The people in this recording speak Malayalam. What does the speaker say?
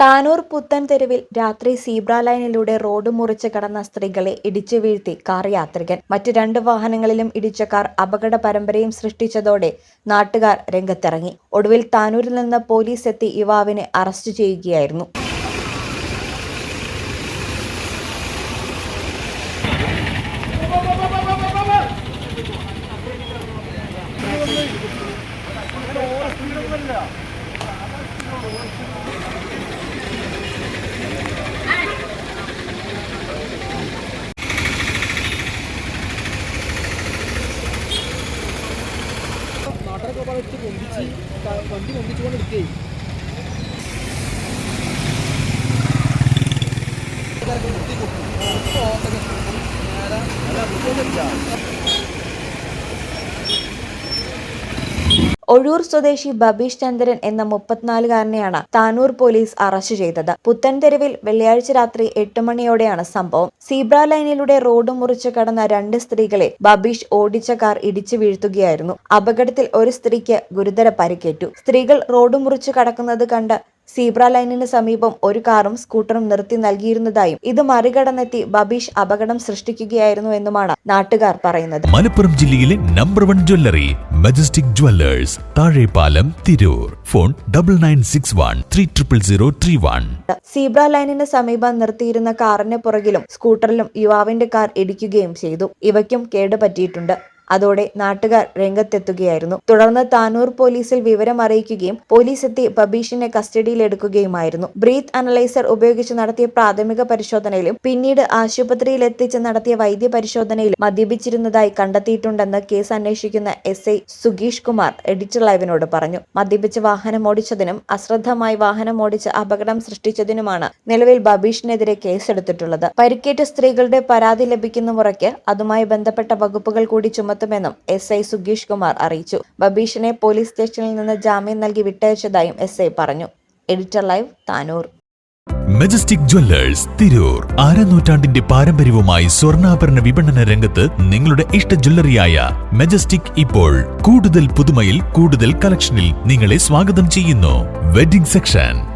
താനൂർ പുത്തൻ തെരുവിൽ രാത്രി സീബ്ര ലൈനിലൂടെ റോഡ് മുറിച്ച് കടന്ന സ്ത്രീകളെ ഇടിച്ചു വീഴ്ത്തി കാർ യാത്രികൻ. മറ്റ് രണ്ട് വാഹനങ്ങളിലും ഇടിച്ച കാർ അപകട പരമ്പരയും സൃഷ്ടിച്ചതോടെ നാട്ടുകാർ രംഗത്തിറങ്ങി. ഒടുവിൽ താനൂരിൽ നിന്ന് പോലീസ് എത്തി യുവാവിനെ അറസ്റ്റ് ചെയ്യുകയായിരുന്നു. പറഞ്ഞിട്ട് പൊന്തിച്ച് വണ്ടി പൊന്തിച്ചുകൊണ്ട് എടുക്കേ ഒഴൂർ സ്വദേശി ബബീഷ് ചന്ദ്രൻ എന്ന മുപ്പത്തിനാലുകാരനെയാണ് താനൂർ പോലീസ് അറസ്റ്റ് ചെയ്തത്. പുത്തൻതെരുവിൽ വെള്ളിയാഴ്ച രാത്രി എട്ട് മണിയോടെയാണ് സംഭവം. സീബ്ര ലൈനിലൂടെ റോഡ് മുറിച്ച് കടന്ന രണ്ട് സ്ത്രീകളെ ബബീഷ് ഓടിച്ച കാർ ഇടിച്ചു വീഴ്ത്തുകയായിരുന്നു. അപകടത്തിൽ ഒരു സ്ത്രീക്ക് ഗുരുതര പരിക്കേറ്റു. സ്ത്രീകൾ റോഡ് മുറിച്ച് കടക്കുന്നത് കണ്ട് സീബ്ര ലൈനിന് സമീപം ഒരു കാറും സ്കൂട്ടറും നിർത്തി നൽകിയിരുന്നതായും ഇത് മറികടന്നെത്തി ബബീഷ് അപകടം സൃഷ്ടിക്കുകയായിരുന്നു എന്നുമാണ് നാട്ടുകാർ പറയുന്നത്. മലപ്പുറം ജില്ലയിലെ number one jewellery Majestic Jewellers Thazhepalam Tirur. Phone double nine six one three triple zero three one zebra ലൈനിന് സമീപം നിർത്തിയിരുന്ന കാറിന് പുറകിലും സ്കൂട്ടറിലും യുവാവിന്റെ കാർ ഇടിക്കുകയും ചെയ്തു. ഇവയ്ക്കും കേടുപറ്റിയിട്ടുണ്ട്. അതോടെ നാട്ടുകാർ രംഗത്തെത്തുകയായിരുന്നു. തുടർന്ന് താനൂർ പോലീസിൽ വിവരം അറിയിക്കുകയും പോലീസ് എത്തി ബബീഷിനെ കസ്റ്റഡിയിലെടുക്കുകയുമായിരുന്നു. ബ്രീത്ത് അനലൈസർ ഉപയോഗിച്ച് നടത്തിയ പ്രാഥമിക പരിശോധനയിലും പിന്നീട് ആശുപത്രിയിൽ എത്തിച്ച് നടത്തിയ വൈദ്യ പരിശോധനയിലും മദ്യപിച്ചിരുന്നതായി കണ്ടെത്തിയിട്ടുണ്ടെന്ന് കേസ് അന്വേഷിക്കുന്ന എസ് ഐ സുഗീഷ് കുമാർ എഡിറ്റർ ലൈവിനോട് പറഞ്ഞു. മദ്യപിച്ച് വാഹനം ഓടിച്ചതിനും അശ്രദ്ധമായി വാഹനം ഓടിച്ച് അപകടം സൃഷ്ടിച്ചതിനുമാണ് നിലവിൽ ബബീഷിനെതിരെ കേസെടുത്തിട്ടുള്ളത്. പരിക്കേറ്റ സ്ത്രീകളുടെ പരാതി ലഭിക്കുന്ന മുറയ്ക്ക് അതുമായി ബന്ധപ്പെട്ട വകുപ്പുകൾ കൂടി ചുമത്തുമെന്നും എസ് ഐ സുഗീഷ് കുമാർ അറിയിച്ചു. ബബീഷിനെ പോലീസ് സ്റ്റേഷനിൽ നിന്ന് ജാമ്യം നൽകി വിട്ടയച്ചതായും എസ് ഐ പറഞ്ഞു. Editor live Tanur. Majestic Jewellers Tirur. അരനൂറ്റാണ്ടിന്റെ പാരമ്പര്യവുമായി സ്വർണാഭരണ വിപണന രംഗത്ത് നിങ്ങളുടെ ഇഷ്ട ജ്വല്ലറിയായ മെജസ്റ്റിക് ഇപ്പോൾ കൂടുതൽ പുതുമയിൽ കൂടുതൽ കളക്ഷനിൽ നിങ്ങളെ സ്വാഗതം ചെയ്യുന്നു. Wedding section.